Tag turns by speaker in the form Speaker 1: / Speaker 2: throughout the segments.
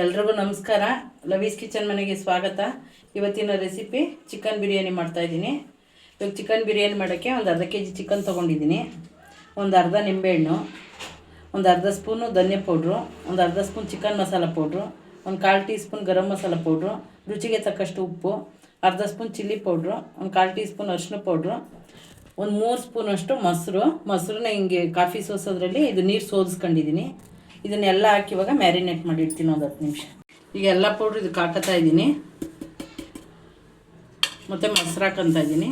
Speaker 1: ಎಲ್ರಿಗೂ ನಮಸ್ಕಾರ. ಲವೀಸ್ ಕಿಚನ್ ಮನೆಗೆ ಸ್ವಾಗತ. ಇವತ್ತಿನ ರೆಸಿಪಿ ಚಿಕನ್ ಬಿರಿಯಾನಿ ಮಾಡ್ತಾಯಿದ್ದೀನಿ ಇವಾಗ ಚಿಕನ್ ಬಿರಿಯಾನಿ ಮಾಡೋಕ್ಕೆ ಒಂದು ಅರ್ಧ ಕೆ ಜಿ ಚಿಕನ್ ತೊಗೊಂಡಿದ್ದೀನಿ. ಒಂದು ಅರ್ಧ ನಿಂಬೆಹಣ್ಣು, ಒಂದು ಅರ್ಧ ಸ್ಪೂನು ಧನ್ಯ ಪೌಡ್ರು, ಒಂದು ಅರ್ಧ ಸ್ಪೂನ್ ಚಿಕನ್ ಮಸಾಲ ಪೌಡ್ರು, ಒಂದು ಕಾಲು teaspoon garam masala powder, ರುಚಿಗೆ ತಕ್ಕಷ್ಟು ಉಪ್ಪು, ಅರ್ಧ ಸ್ಪೂನ್ ಚಿಲ್ಲಿ ಪೌಡ್ರು, ಒಂದು ಕಾಲು ಟೀ ಸ್ಪೂನ್ ಅರಿಶಿನ ಪೌಡ್ರು, ಒಂದು ಮೂರು ಸ್ಪೂನಷ್ಟು ಮೊಸರು. ಮೊಸರನ್ನ ಹಿಂಗೆ ಕಾಫಿ ಸೋಸೋದ್ರಲ್ಲಿ ಇದು ನೀರು ಸೋದಿಸ್ಕೊಂಡಿದ್ದೀನಿ. ಇದನ್ನೆಲ್ಲ ಹಾಕಿ ಇವಾಗ ಮ್ಯಾರಿನೇಟ್ ಮಾಡಿ ಇಡ್ತೀನಿ ಒಂದು ಹತ್ತು ನಿಮಿಷ. ಈಗ ಎಲ್ಲ ಪೌಡ್ರ್ ಇದು ಕಾಟತಾ ಇದ್ದೀನಿ. ಮತ್ತು ಮೊಸರು ಹಾಕಂತ ಇದ್ದೀನಿ.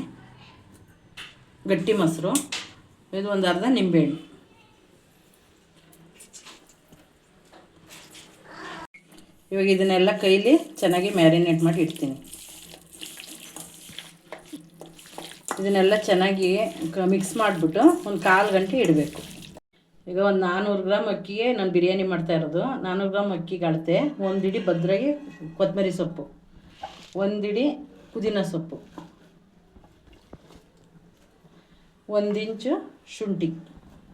Speaker 1: ಗಟ್ಟಿ ಮೊಸರು. ಇದು ಒಂದು ಅರ್ಧ ನಿಂಬೆಹಣ್ಣು. ಇವಾಗ ಇದನ್ನೆಲ್ಲ ಕೈಲಿ ಚೆನ್ನಾಗಿ ಮ್ಯಾರಿನೇಟ್ ಮಾಡಿ ಇಡ್ತೀನಿ. ಇದನ್ನೆಲ್ಲ ಚೆನ್ನಾಗಿ ಮಿಕ್ಸ್ ಮಾಡಿಬಿಟ್ಟು ಒಂದು ಕಾಲು ಗಂಟೆ ಇಡಬೇಕು. ಈಗ ಒಂದು ನಾನ್ನೂರು ಗ್ರಾಮ್ ಅಕ್ಕಿಗೆ ನಾನು ಬಿರಿಯಾನಿ ಮಾಡ್ತಾ ಇರೋದು. ನಾನ್ನೂರು ಗ್ರಾಮ್ ಅಕ್ಕಿಗೆ ಅಳತೆ ಒಂದು ಇಡಿ ಭದ್ರಾಗಿ ಕೊತ್ತಂಬರಿ ಸೊಪ್ಪು ಒಂದಿಡಿ ಪುದೀನ ಸೊಪ್ಪು, ಒಂದು ಇಂಚು ಶುಂಠಿ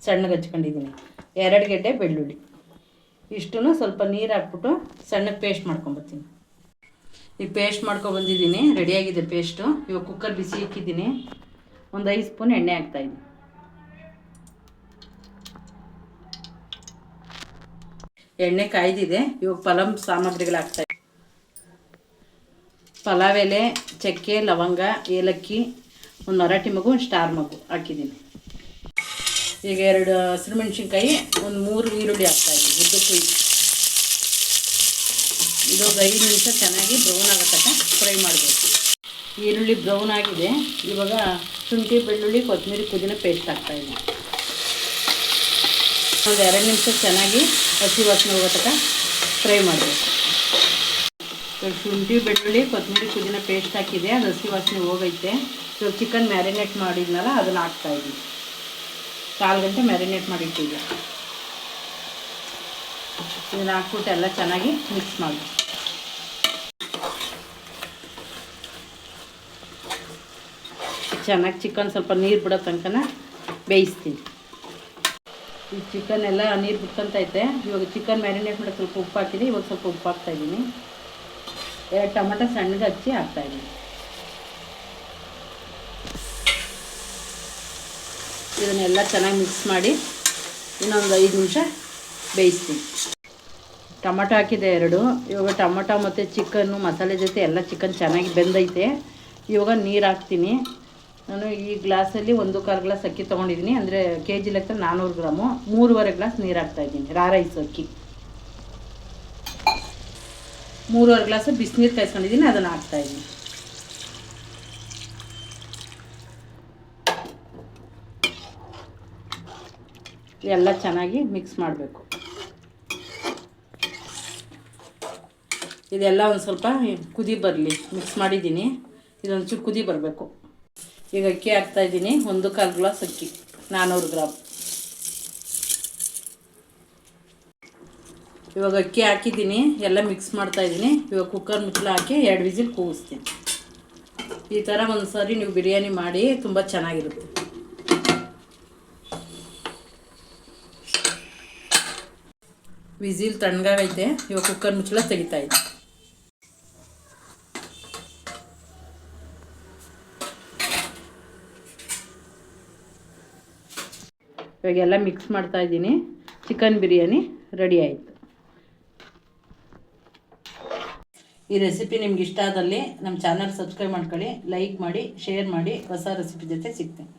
Speaker 1: ಸಣ್ಣಗೆ ಹಚ್ಕೊಂಡಿದ್ದೀನಿ ಎರಡು ಗಡ್ಡೆ ಬೆಳ್ಳುಳ್ಳಿ. ಇಷ್ಟನ್ನು ಸ್ವಲ್ಪ ನೀರು ಹಾಕ್ಬಿಟ್ಟು ಸಣ್ಣಗೆ ಪೇಸ್ಟ್ ಮಾಡ್ಕೊಂಬರ್ತೀನಿ ಈಗ ಪೇಸ್ಟ್ ಮಾಡ್ಕೊಬಂದಿದ್ದೀನಿ ರೆಡಿಯಾಗಿದೆ ಪೇಸ್ಟು ಇವಾಗ ಕುಕ್ಕರ್ ಬಿಸಿ ಇಕ್ಕಿದ್ದೀನಿ ಒಂದು ಐದು ಸ್ಪೂನ್ ಎಣ್ಣೆ ಹಾಕ್ತಾಯಿದ್ದೀನಿ ಎಣ್ಣೆ ಕಾಯ್ದಿದೆ. ಇವಾಗ ಪಲಾವ್ ಸಾಮಗ್ರಿಗಳು ಹಾಕ್ತಾ ಪಲಾವ್ ಎಲೆ ಚಕ್ಕೆ, ಲವಂಗ, ಏಲಕ್ಕಿ, ಒಂದು ಮರಾಠಿ ಮಗು, ಒಂದು ಸ್ಟಾರ್ ಮಗು ಹಾಕಿದ್ದೀನಿ ಈಗ ಎರಡು ಹಸಿರು ಮೆಣಸಿನ್ಕಾಯಿ, ಒಂದು ಮೂರು ಈರುಳ್ಳಿ ಹಾಕ್ತಾಯಿದ್ದೀನಿ ಉದ್ದಕ್ಕೂ ಇದು ಐದು ನಿಮಿಷ ಚೆನ್ನಾಗಿ ಬ್ರೌನ್ ಆಗೋ ಫ್ರೈ ಮಾಡಬೇಕು. ಈರುಳ್ಳಿ ಬ್ರೌನ್ ಆಗಿದೆ. ಇವಾಗ ಶುಂಠಿ, ಬೆಳ್ಳುಳ್ಳಿ, ಕೊತ್ತಂಬರಿ ಪುದೀನ ಪೇಸ್ಟ್ ಹಾಕ್ತಾಯಿದ್ದೀನಿ ಒಂದು ಎರಡು ನಿಮಿಷ ಚೆನ್ನಾಗಿ ಹಸಿ ವಾಸನೆ ಹೋಗೋ ತನಕ ಫ್ರೈ ಮಾಡಬೇಕು. ಶುಂಠಿ, ಬೆಳ್ಳುಳ್ಳಿ, ಕೊತ್ತಂಬರಿ, ಪುದೀನ ಪೇಸ್ಟ್ ಹಾಕಿದೆ, ಅದು ಹಸಿ ವಾಸನೆ ಹೋಗೈತೆ. ಇವಾಗ ಚಿಕನ್ ಮ್ಯಾರಿನೇಟ್ ಮಾಡಿದ್ನಲ್ಲ, ಅದನ್ನು ಹಾಕ್ತಾಯಿದ್ದೀನಿ ಕಾಲು ಗಂಟೆ ಮ್ಯಾರಿನೇಟ್ ಮಾಡಿಟ್ಟಿದ್ದೆ. ಇದನ್ನು ಹಾಕ್ಬಿಟ್ಟು ಎಲ್ಲ ಚೆನ್ನಾಗಿ ಮಿಕ್ಸ್ ಮಾಡಿ ಚೆನ್ನಾಗಿ ಚಿಕನ್ ಸ್ವಲ್ಪ ನೀರು ಬಿಡೋ ತನಕನ ಬೇಯಿಸ್ತೀನಿ. ಈ ಚಿಕನ್ ಎಲ್ಲ ನೀರು ಬಿಟ್ಕೊಂತೈತೆ ಇವಾಗ ಚಿಕನ್ ಮ್ಯಾರಿನೇಟ್ ಮಾಡೋಕ್ಕೆ ಸ್ವಲ್ಪ ಉಪ್ಪು ಹಾಕಿದೆ. ಇವಾಗ ಸ್ವಲ್ಪ ಉಪ್ಪು ಹಾಕ್ತಾಯಿದ್ದೀನಿ ಎರಡು ಟೊಮೆಟೊ ಸಣ್ಣಗೆ ಹಚ್ಚಿ ಹಾಕ್ತಾಯಿದ್ದೀನಿ ಇದನ್ನೆಲ್ಲ ಚೆನ್ನಾಗಿ ಮಿಕ್ಸ್ ಮಾಡಿ ಇನ್ನೊಂದು ಐದು ನಿಮಿಷ ಬೇಯಿಸ್ತೀನಿ. ಟೊಮಟೊ ಹಾಕಿದೆ ಎರಡು. ಇವಾಗ ಟೊಮಟೊ ಮತ್ತು ಚಿಕನ್ನು ಮಸಾಲೆ ಜೊತೆ ಎಲ್ಲ ಚಿಕನ್ ಚೆನ್ನಾಗಿ ಬೆಂದೈತೆ. ಇವಾಗ ನೀರು ಹಾಕ್ತೀನಿ. ನಾನು ಈ ಗ್ಲಾಸಲ್ಲಿ ಒಂದು ಕಾಲು ಗ್ಲಾಸ್ ಅಕ್ಕಿ ತೊಗೊಂಡಿದ್ದೀನಿ. ಅಂದರೆ ಕೆ ಜಿ ಲೆಕ್ಕ ನಾನ್ನೂರು ಗ್ರಾಮು. ಮೂರುವರೆ ಗ್ಲಾಸ್ ನೀರು ಹಾಕ್ತಾಯಿದ್ದೀನಿ ರಾ ರೈಸ್ ಅಕ್ಕಿ. ಮೂರುವರೆ ಗ್ಲಾಸು ಬಿಸಿನೀರು ಕಾಯಿಸ್ಕೊಂಡಿದ್ದೀನಿ, ಅದನ್ನು ಹಾಕ್ತಾಯಿದ್ದೀನಿ ಎಲ್ಲ ಚೆನ್ನಾಗಿ ಮಿಕ್ಸ್ ಮಾಡಬೇಕು. ಇದೆಲ್ಲ ಒಂದು ಸ್ವಲ್ಪ ಕುದಿ ಬರಲಿ. ಮಿಕ್ಸ್ ಮಾಡಿದ್ದೀನಿ. ಇದೊಂಚೂರು ಕುದಿ ಬರಬೇಕು. ಈಗ ಅಕ್ಕಿ ಹಾಕ್ತಾಯಿದ್ದೀನಿ ಒಂದು ಕಾಲು ಗ್ಲಾಸ್ ಅಕ್ಕಿ. ನಾನ್ನೂರು ಗ್ರಾಮ್ ಇವಾಗ ಅಕ್ಕಿ ಹಾಕಿದ್ದೀನಿ. ಎಲ್ಲ ಮಿಕ್ಸ್ ಮಾಡ್ತಾ ಇದ್ದೀನಿ. ಇವಾಗ ಕುಕ್ಕರ್ ಮುಚ್ಚಲ ಹಾಕಿ ಎರಡು ವಿಸಿಲ್ ಕೂಗಿಸ್ತೀನಿ. ಈ ಥರ ಒಂದು ಸಾರಿ ನೀವು ಬಿರಿಯಾನಿ ಮಾಡಿ ತುಂಬ ಚೆನ್ನಾಗಿರುತ್ತೆ. ವಿಸಿಲ್ ತಣ್ಣಗಾಗೈತೆ. ಇವಾಗ ಕುಕ್ಕರ್ ಮುಚ್ಚಳ ತೆಗಿತಾ ಇವಾಗೆಲ್ಲ ಮಿಕ್ಸ್ ಮಾಡ್ತಾ ಇದ್ದೀನಿ. ಚಿಕನ್ ಬಿರಿಯಾನಿ ರೆಡಿ ಆಯಿತು. ಈ ರೆಸಿಪಿ ನಿಮ್ಗೆ ಇಷ್ಟ ಆದಲ್ಲಿ ನಮ್ಮ ಚಾನಲ್ ಸಬ್ಸ್ಕ್ರೈಬ್ ಮಾಡ್ಕೊಳ್ಳಿ ಲೈಕ್ ಮಾಡಿ ಶೇರ್ ಮಾಡಿ, ಹೊಸ ರೆಸಿಪಿ ಜೊತೆ ಸಿಗ್ತೀನಿ.